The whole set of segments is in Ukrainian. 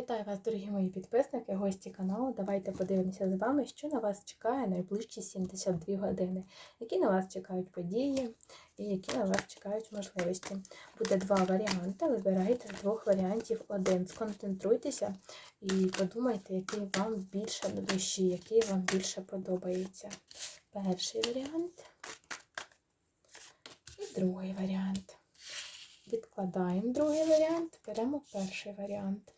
Вітаю вас, дорогі мої підписники, гості каналу. Давайте подивимося з вами, що на вас чекає найближчі 72 години, які на вас чекають події і які на вас чекають можливості. Буде два варіанти. Вибирайте з двох варіантів один. Сконцентруйтеся і подумайте, який вам більше до душі, який вам більше подобається. Перший варіант і другий варіант. Відкладаємо другий варіант, беремо перший варіант.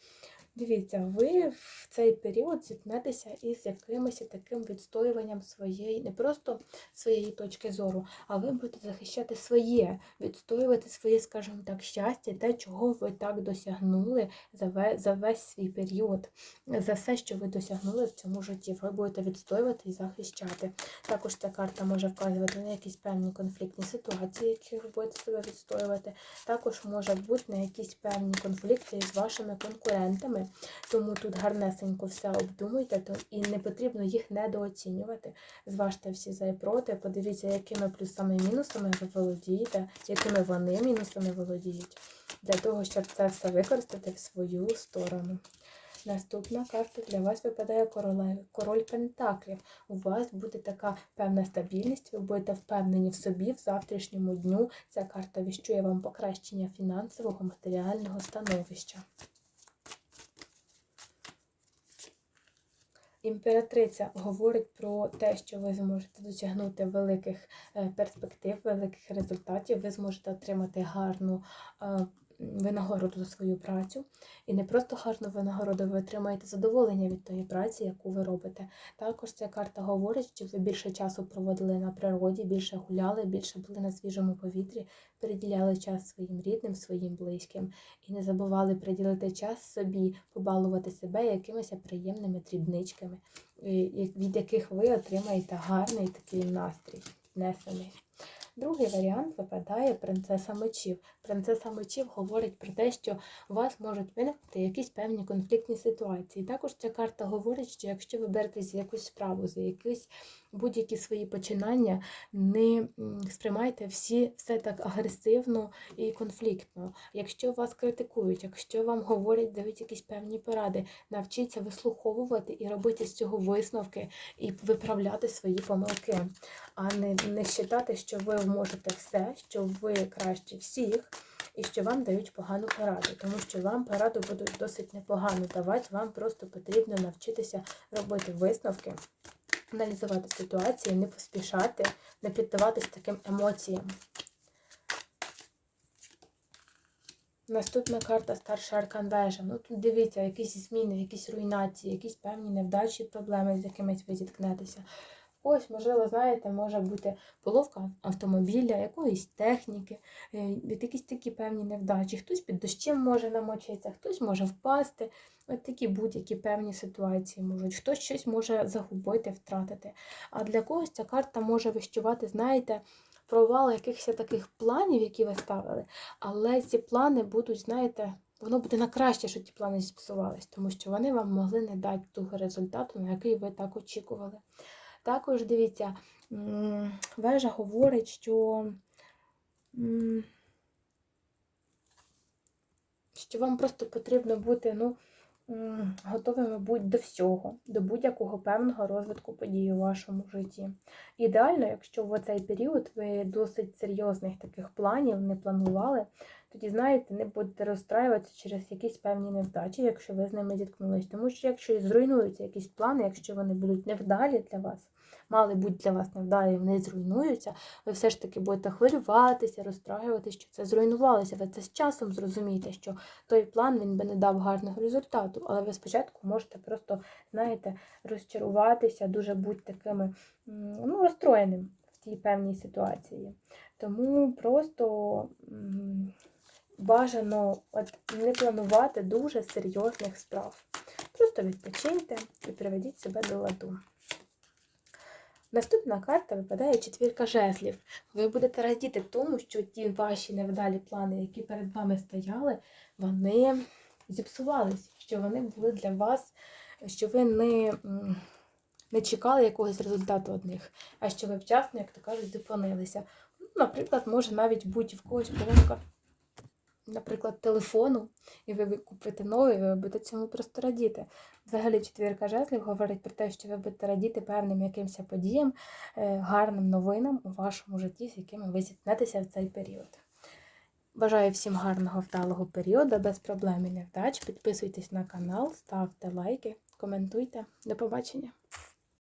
Дивіться, ви в цей період зіткнетеся із якимось таким відстоюванням своєї, не просто своєї точки зору, а ви будете захищати своє, відстоювати своє, скажімо так, щастя, те, чого ви так досягнули за весь, за весь свій період, за все, що ви досягнули в цьому житті. Ви будете відстоювати і захищати. Також ця карта може вказувати на якісь певні конфліктні ситуації, які ви будете себе відстоювати. Також може бути на якісь певні конфлікти з вашими конкурентами. Тому тут гарнесенько все обдумуйте, і не потрібно їх недооцінювати. Зважте всі за і проти, подивіться, якими плюсами і мінусами ви володієте, якими вони мінусами володіють, для того, щоб це все використати в свою сторону. Наступна карта для вас випадає королева, король Пентаклів. У вас буде така певна стабільність, ви будете впевнені в собі в завтрашньому дню. Ця карта віщує вам покращення фінансового матеріального становища. Імператриця говорить про те, що ви зможете досягнути великих е, перспектив, великих результатів, ви зможете отримати гарну е, винагороду за свою працю. І не просто гарну винагороду, ви отримаєте задоволення від тої праці, яку ви робите. Також ця карта говорить, що ви більше часу проводили на природі, більше гуляли, більше були на свіжому повітрі, приділяли час своїм рідним, своїм близьким і не забували приділити час собі, побалувати себе якимись приємними дрібничками, від яких ви отримаєте гарний такий настрій, несений. Другий варіант випадає принцеса мечів. Принцеса мечів говорить про те, що у вас можуть виникнути якісь певні конфліктні ситуації. Також ця карта говорить, що якщо ви беретесь за якусь справу, за якісь будь-які свої починання, не сприймайте всі все так агресивно і конфліктно. Якщо вас критикують, якщо вам говорять, дають якісь певні поради, навчіться вислуховувати і робити з цього висновки і виправляти свої помилки, а не не вважати, що ви можете все, що ви краще всіх. І що вам дають погану пораду, тому що вам пораду будуть досить непогано давати, вам просто потрібно навчитися робити висновки аналізувати ситуацію, не поспішати, не піддаватись таким емоціям. Наступна карта старша аркан вежа. Ну тут дивіться, якісь зміни, якісь руйнації, якісь певні невдачі, проблеми, з якимись ви зіткнетеся. Ось, можливо, знаєте, може бути половка автомобіля, якоїсь техніки, е, якісь такі певні невдачі. Хтось під дощем може намочитися, хтось може впасти. От такі будь-які певні ситуації можуть. Хтось щось може загубити, втратити. А для когось ця карта може вищувати, знаєте, провал якихось таких планів, які ви ставили. Але ці плани будуть, знаєте, воно буде на краще, що ті плани зіпсувались, тому що вони вам могли не дати того результату, на який ви так очікували. Також дивіться, вежа говорить, що що вам просто потрібно бути ну, готовими будь до всього, до будь-якого певного розвитку подій у вашому житті. Ідеально, якщо в цей період ви досить серйозних таких планів не планували, тоді, знаєте, не будете розстраюватися через якісь певні невдачі, якщо ви з ними зіткнулись. Тому що якщо зруйнуються якісь плани, якщо вони будуть невдалі для вас, мали бути для вас невдалі, вони зруйнуються, ви все ж таки будете хвилюватися, розстраюватися, що це зруйнувалося. Ви це з часом зрозумієте, що той план він би не дав гарного результату, але ви спочатку можете просто, знаєте, розчаруватися, дуже бути такими ну, розстроєним в тій певній ситуації. Тому просто бажано от, не планувати дуже серйозних справ. Просто відпочиньте і приведіть себе до ладу. Наступна карта випадає четвірка жезлів. Ви будете радіти тому, що ті ваші невдалі плани, які перед вами стояли, вони зіпсувались, що вони були для вас, що ви не не чекали якогось результату від них, а що ви вчасно, як то кажуть, зупинилися. Ну, Наприклад, може навіть бути в когось поломка наприклад, телефону, і ви купите новий, ви будете цьому просто радіти. Взагалі, четвірка жезлів говорить про те, що ви будете радіти певним якимось подіям, е, гарним новинам у вашому житті, з якими ви зіткнетеся в цей період. Бажаю всім гарного вдалого періоду, без проблем і невдач. Підписуйтесь на канал, ставте лайки, коментуйте. До побачення!